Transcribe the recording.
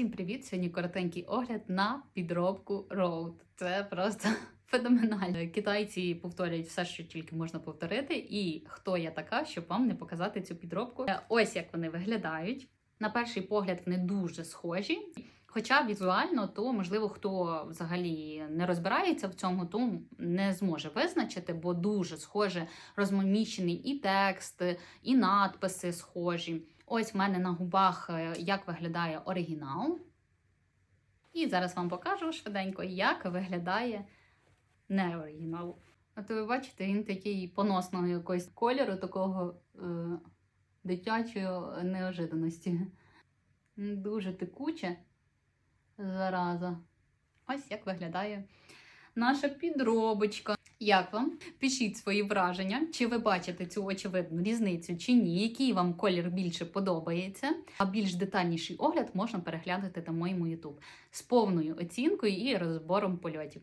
Всім привіт! Сьогодні коротенький огляд на підробку роуд. Це просто феноменально. Китайці повторюють все, що тільки можна повторити. І хто я така, щоб вам не показати цю підробку? Е, Ось як вони виглядають. На перший погляд вони дуже схожі. Хоча візуально, то можливо, хто взагалі не розбирається в цьому, то не зможе визначити, бо дуже схоже розмоміщений і текст, і надписи схожі. Ось в мене на губах е, як виглядає оригінал. І зараз вам покажу швиденько, як виглядає не оригінал. От ви бачите, він такий поносного якогось кольору, такого е, дитячої неожиданості. Дуже текуче зараза. Ось як виглядає наша підробочка. Як вам? Пишіть свої враження, чи ви бачите цю очевидну різницю, чи ні, який вам колір більше подобається. А більш детальніший огляд можна переглянути на моєму YouTube з повною оцінкою і розбором польотів.